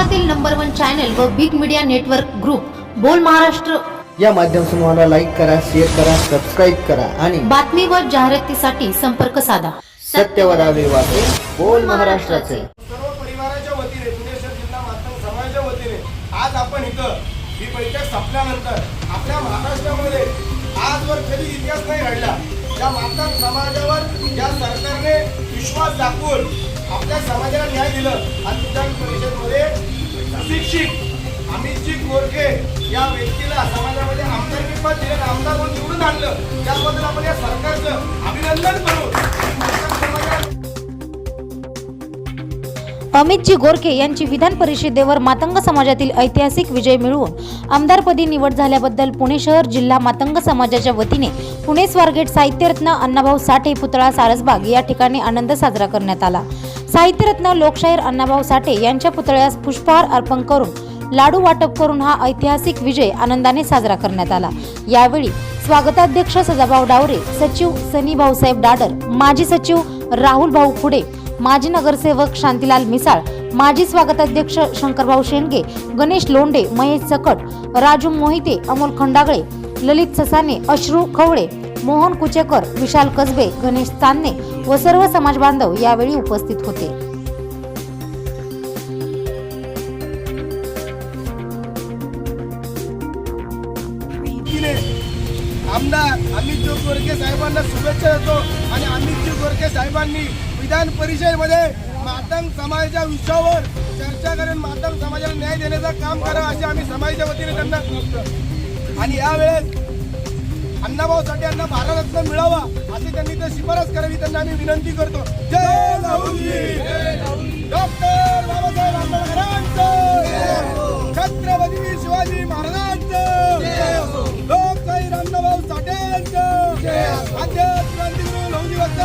महाराष्ट्रातील number one channel व big media network group Bol Maharashtra. या माध्यम समूहाला लाईक करा शेअर करा सबस्क्राईब करा आणि बातमी व जाहिरातीसाठी संपर्क साधा. सत्यवरावे वाचे बोल महाराष्ट्राचे. सर्व परिवाराच्या वतीने जिल्हा मातंग समाजाच्या वतीने आज आपण इथं ही बैठक संपल्यानंतर आपल्या महाराष्ट्रामध्ये आजवर कधी इतिहास नाही घडला त्या मातंग समाजावर या सरकारने विश्वास दाखवून आपल्या समाजाला न्याय दिलं. आणि विधान परिषदमध्ये शिक्षित अमितजी गोरखे या व्यक्तीला समाजामध्ये आमदार पद दिलं आमदार म्हणून निवडून आणलं. त्याबद्दल आपण या सरकारचं अभिनंदन करू. अमितजी गोरखे यांची विधान परिषदेवर मातंग समाजातील ऐतिहासिक विजय मिळवून आमदारपदी निवड झाल्याबद्दल पुणे शहर जिल्हा मातंग समाजाच्या वतीने पुणे स्वारगेट साहित्यरत्न अण्णाभाऊ साठे पुतळा सारसबाग या ठिकाणी आनंद साजरा करण्यात आला. साहित्यरत्न लोकशाहीर अण्णाभाऊ साठे यांच्या पुतळ्यास पुष्पहार अर्पण करून लाडू वाटप करून हा ऐतिहासिक विजय आनंदाने साजरा करण्यात आला. यावेळी स्वागताध्यक्ष सदाभाऊ डावरे सचिव सनी भाऊसाहेब डाडर माजी सचिव राहुल भाऊ खुडे माजी नगरसेवक शांतीलाल मिसाळ माजी स्वागताध्यक्ष शंकरभाऊ शेंडगे गणेश लोंढे महेश सकट राजू मोहिते अमोल खंडागळे ललित ससाने अश्रू खवळे मोहन कुचेकर विशाल कसबे गणेश चांदणे व सर्व समाज बांधव यावेळी उपस्थित होते. आमदार अमितजी गोरखे साहेबांना शुभेच्छा देतो आणि अमितजी गोरखे साहेबांनी विधान परिषदेमध्ये मातंग समाजाच्या विषयावर चर्चा करून मातंग समाजाला न्याय देण्याचं काम करा असे आम्ही समाजाच्या वतीने त्यांना आणि यावेळेस अण्णाभाऊसाठी यांना भारतरत्न मिळावा असे त्यांनी ते शिफारस करावी त्यांना आम्ही विनंती करतो. जय लाहुलजी डॉक्टर बाबासाहेब आंबेडकरांचं! छत्रपती शिवाजी महाराजांचं! लोकशाही अण्णाभाऊ साठे यांचं आद्य क्रांती दिवस